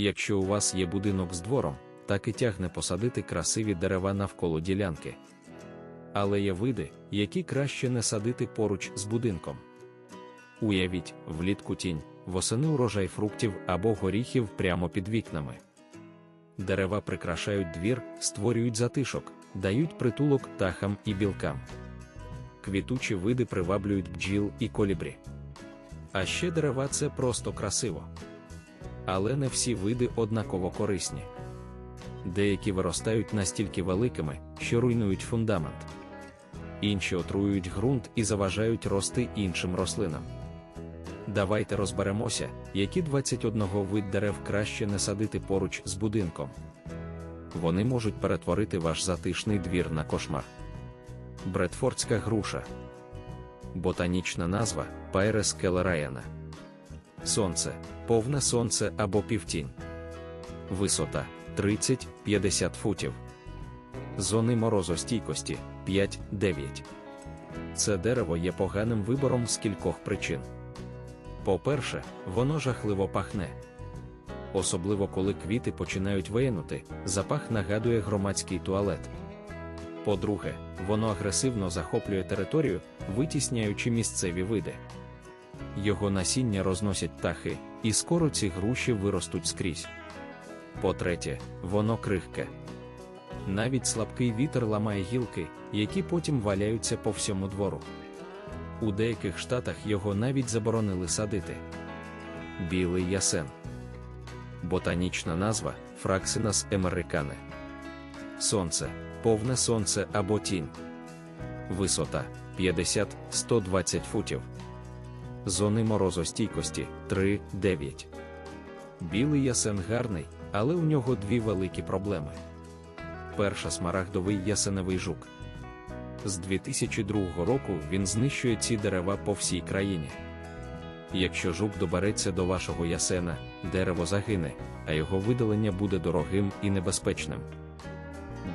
Якщо у вас є будинок з двором, так і тягне посадити красиві дерева навколо ділянки. Але є види, які краще не садити поруч з будинком. Уявіть, влітку тінь, восени урожай фруктів або горіхів прямо під вікнами. Дерева прикрашають двір, створюють затишок, дають притулок птахам і білкам. Квітучі види приваблюють бджіл і колібрі. А ще дерева це просто красиво. Але не всі види однаково корисні. Деякі виростають настільки великими, що руйнують фундамент. Інші отруюють ґрунт і заважають рости іншим рослинам. Давайте розберемося, які 21 вид дерев краще не садити поруч з будинком. Вони можуть перетворити ваш затишний двір на кошмар. Бредфордська груша. Ботанічна назва Пайрес келераяна. Сонце, повне сонце або півтінь. Висота 30-50 футів. Зони морозостійкості 5-9. Це дерево є поганим вибором з кількох причин. По-перше, воно жахливо пахне. Особливо коли квіти починають виянути, запах нагадує громадський туалет. По-друге, воно агресивно захоплює територію, витісняючи місцеві види. Його насіння розносять птахи, і скоро ці груші виростуть скрізь. По-третє, воно крихке. Навіть слабкий вітер ламає гілки, які потім валяються по всьому двору. У деяких штатах його навіть заборонили садити. Білий ясен. Ботанічна назва Фраксинас емерикане. Сонце, повне сонце або тінь. Висота 50-120 футів. Зони морозостійкості 3-9. Білий ясен гарний, але у нього дві великі проблеми. Перша смарагдовий ясеневий жук. З 2002 року він знищує ці дерева по всій країні. Якщо жук добереться до вашого ясена, дерево загине, а його видалення буде дорогим і небезпечним.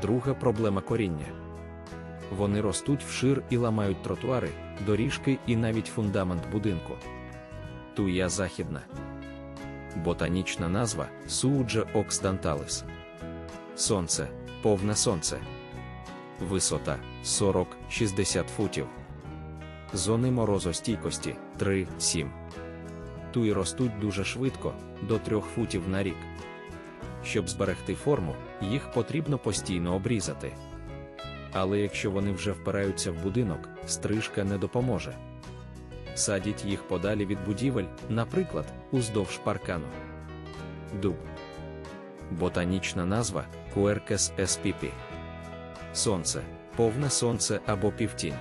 Друга проблема коріння. Вони ростуть вшир і ламають тротуари, доріжки і навіть фундамент будинку. Туя західна. Ботанічна назва Сууджа оксданталис. Сонце, повне сонце. Висота 40-60 футів. Зони морозостійкості 3-7. Туї ростуть дуже швидко, до 3 футів на рік. Щоб зберегти форму, їх потрібно постійно обрізати. Але якщо вони вже впираються в будинок, стрижка не допоможе. Садіть їх подалі від будівель, наприклад, уздовж паркану. Дуб. Ботанічна назва Quercus spp. Сонце, повне сонце або півтінь.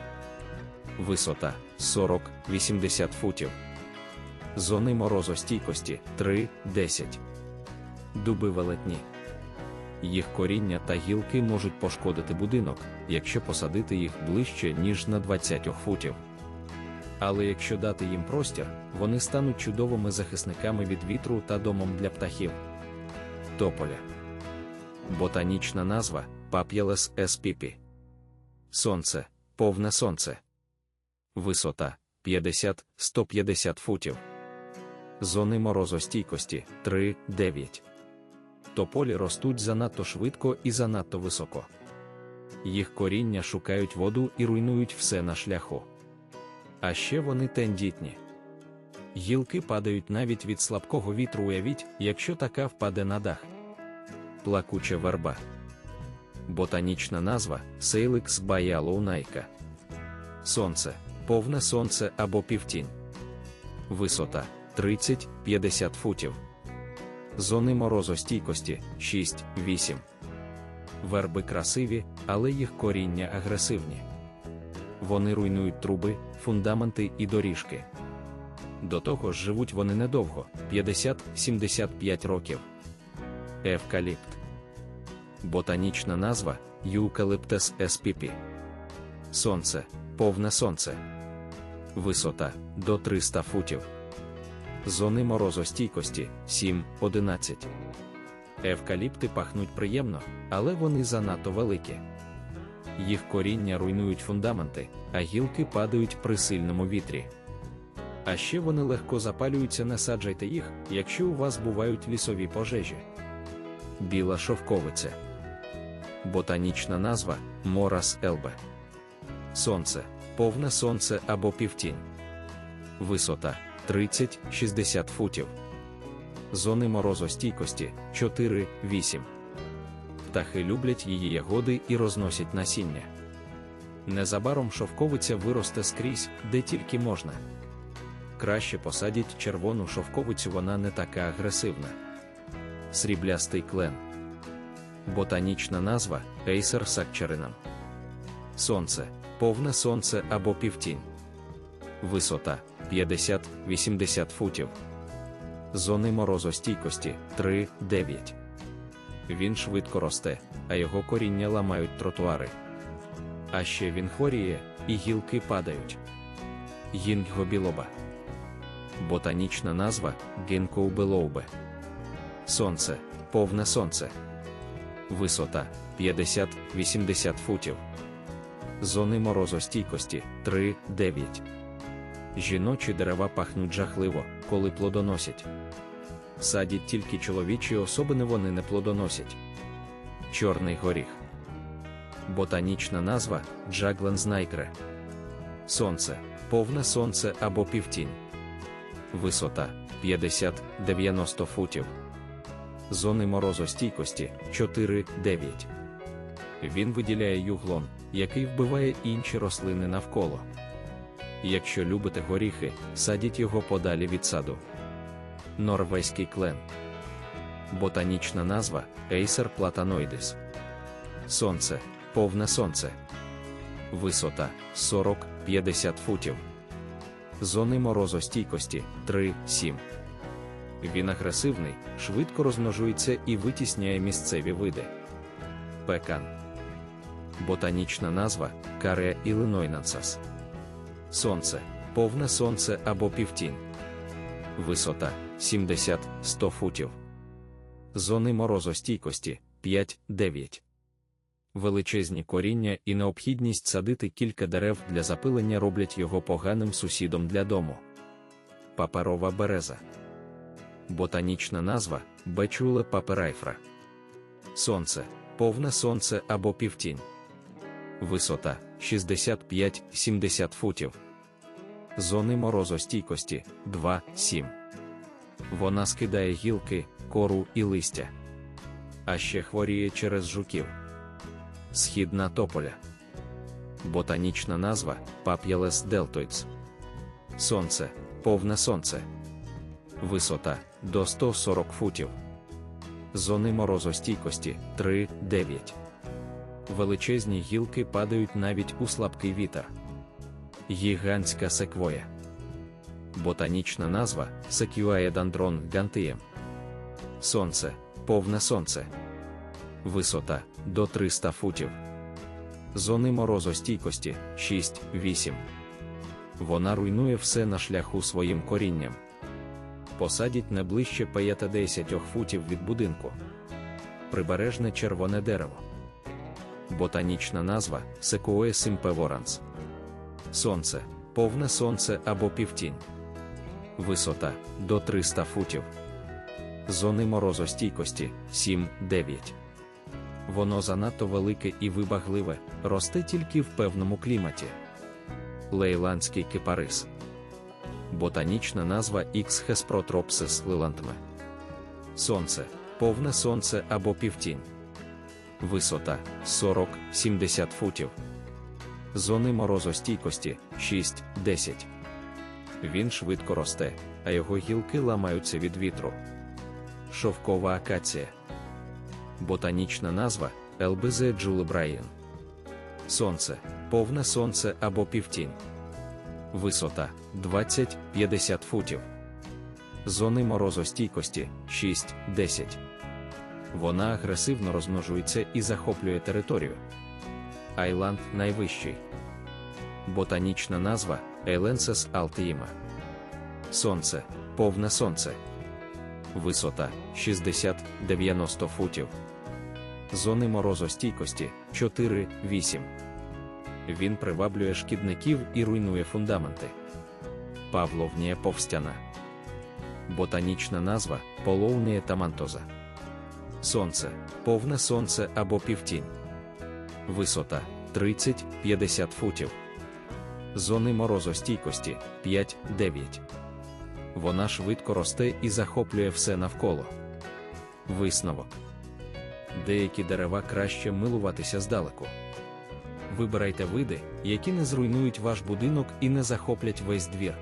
Висота 40-80 футів. Зони морозостійкості 3-10. Дуби велетні. Їх коріння та гілки можуть пошкодити будинок, якщо посадити їх ближче, ніж на 20 футів. Але якщо дати їм простір, вони стануть чудовими захисниками від вітру та домом для птахів. Тополя. Ботанічна назва Пап'єлес spp. Сонце, повне сонце. Висота 50-150 футів. Зони морозостійкості 3-9. Тополі ростуть занадто швидко і занадто високо. Їх коріння шукають воду і руйнують все на шляху. А ще вони тендітні. Гілки падають навіть від слабкого вітру. Уявіть, якщо така впаде на дах. Плакуча верба. Ботанічна назва Сейликс баялоунайка. Сонце, повне сонце або півтінь. Висота 30-50 футів. Зони морозостійкості 6-8. Верби красиві, але їх коріння агресивні. Вони руйнують труби, фундаменти і доріжки. До того ж живуть вони недовго 50-75 років. Евкаліпт. Ботанічна назва Eucalyptus spp. Сонце, повне сонце. Висота до 300 футів. Зони морозостійкості 7-11. Евкаліпти пахнуть приємно, але вони занадто великі. Їх коріння руйнують фундаменти, а гілки падають при сильному вітрі. А ще вони легко запалюються, не саджайте їх, якщо у вас бувають лісові пожежі. Біла шовковиця. Ботанічна назва Морас елбе. Сонце, повне сонце або півтінь. Висота 30-60 футів. Зони морозостійкості 4-8. Птахи люблять її ягоди і розносять насіння. Незабаром шовковиця виросте скрізь, де тільки можна. Краще посадіть червону шовковицю, вона не така агресивна. Сріблястий клен. Ботанічна назва Ейсер сакчаринам. Сонце, повне сонце або півтінь. Висота 50-80 футів. Зони морозостійкості 3-9. Він швидко росте, а його коріння ламають тротуари. А ще він хворіє, і гілки падають. Гінгго-білоба. Ботанічна назва гінкоубелоубе. Сонце, повне сонце. Висота 50-80 футів. Зони морозостійкості 3-9. Жіночі дерева пахнуть жахливо, коли плодоносять. Садять тільки чоловічі особини вони не плодоносять. Чорний горіх. Ботанічна назва Джаглензнайкре. Сонце, повне сонце або півтінь. Висота 50-90 футів. Зони морозостійкості 4-9. Він виділяє юглон, який вбиває інші рослини навколо. Якщо любите горіхи, садіть його подалі від саду. Норвезький клен. Ботанічна назва Acer platanoides. Сонце, повне сонце. Висота 40-50 футів. Зони морозостійкості 3-7. Він агресивний, швидко розмножується і витісняє місцеві види. Пекан. Ботанічна назва Каре іллинойнансас. Сонце, повне сонце або півтінь. Висота 70-100 футів. Зони морозостійкості 5-9. Величезні коріння і необхідність садити кілька дерев для запилення роблять його поганим сусідом для дому. Паперова береза. Ботанічна назва Бечуле паперайфра. Сонце, повне сонце або півтінь. Висота 65-70 футів. Зони морозостійкості 2-7. Вона скидає гілки, кору і листя. А ще хворіє через жуків. Східна тополя. Ботанічна назва Пап'ялес делтоїдс. Сонце, повне сонце. Висота до 140 футів. Зони морозостійкості 3-9. Величезні гілки падають навіть у слабкий вітер. Гігантська секвоя. Ботанічна назва Секюаедандрон гантієм. Сонце, повне сонце. Висота до 300 футів. Зони морозостійкості 6-8. Вона руйнує все на шляху своїм корінням. Посадіть не ближче 50 футів від будинку. Прибережне червоне дерево. Ботанічна назва Секуе симпеворанс. Сонце, повне сонце або півтінь. Висота до 300 футів. Зони морозостійкості 7-9. Воно занадто велике і вибагливе, росте тільки в певному кліматі. Лейландський кипарис. Ботанічна назва X Hesprotropsis lilantme. Сонце, повне сонце або півтінь. Висота 40-70 футів. Зони морозостійкості 6-10. Він швидко росте, а його гілки ламаються від вітру. Шовкова акація. Ботанічна назва Елбезе джулебраїн. Сонце, повне сонце або півтінь. Висота 20-50 футів. Зони морозостійкості 6-10. Вона агресивно розмножується і захоплює територію. Айланд найвищий. Ботанічна назва Еленсес Алтіїма. Сонце, повне сонце. Висота 60-90 футів. Зони морозостійкості 4-8. Він приваблює шкідників і руйнує фундаменти. Павловнія повстяна. Ботанічна назва половнія тамантоза. Сонце, повне сонце або півтінь. Висота 30-50 футів. Зони морозостійкості 5-9. Вона швидко росте і захоплює все навколо. Висновок. Деякі дерева краще милуватися здалеку. Вибирайте види, які не зруйнують ваш будинок і не захоплять весь двір.